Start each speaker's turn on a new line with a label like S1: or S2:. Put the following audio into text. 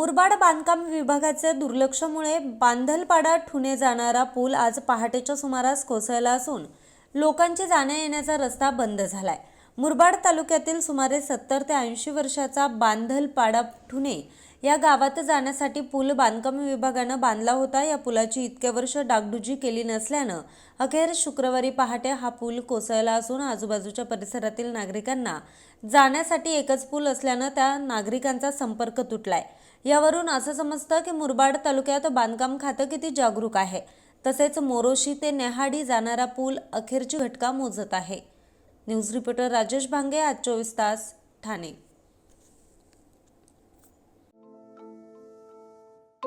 S1: मुरबाड बांधकाम विभागाच्या दुर्लक्षामुळे बांधलपाडा ठुणे जाणारा पूल आज पहाटेच्या सुमारास कोसळला असून लोकांची जाण्या येण्याचा रस्ता बंद झालाय. मुरबाड तालुक्यातील सुमारे सत्तर ते ऐंशी वर्षाचा बांधलपाडा ठुणे या गावात जाण्यासाठी पूल बांधकाम विभागानं बांधला होता. या पुलाची इतक्या वर्ष डागडुजी केली नसल्यानं अखेर शुक्रवारी पहाटे हा पूल कोसळला असून आजूबाजूच्या परिसरातील नागरिकांना जाण्यासाठी एकच पूल असल्यानं त्या नागरिकांचा संपर्क तुटलाय. यावरून असं समजतं की मुरबाड तालुक्यात बांधकाम खातं किती जागरूक आहे. तसेच मोरोशी ते नेहाडी जाणारा पूल अखेरची घटका मोजत आहे. न्यूज रिपोर्टर राजेश भांगे आज चोवीस तास ठाणे.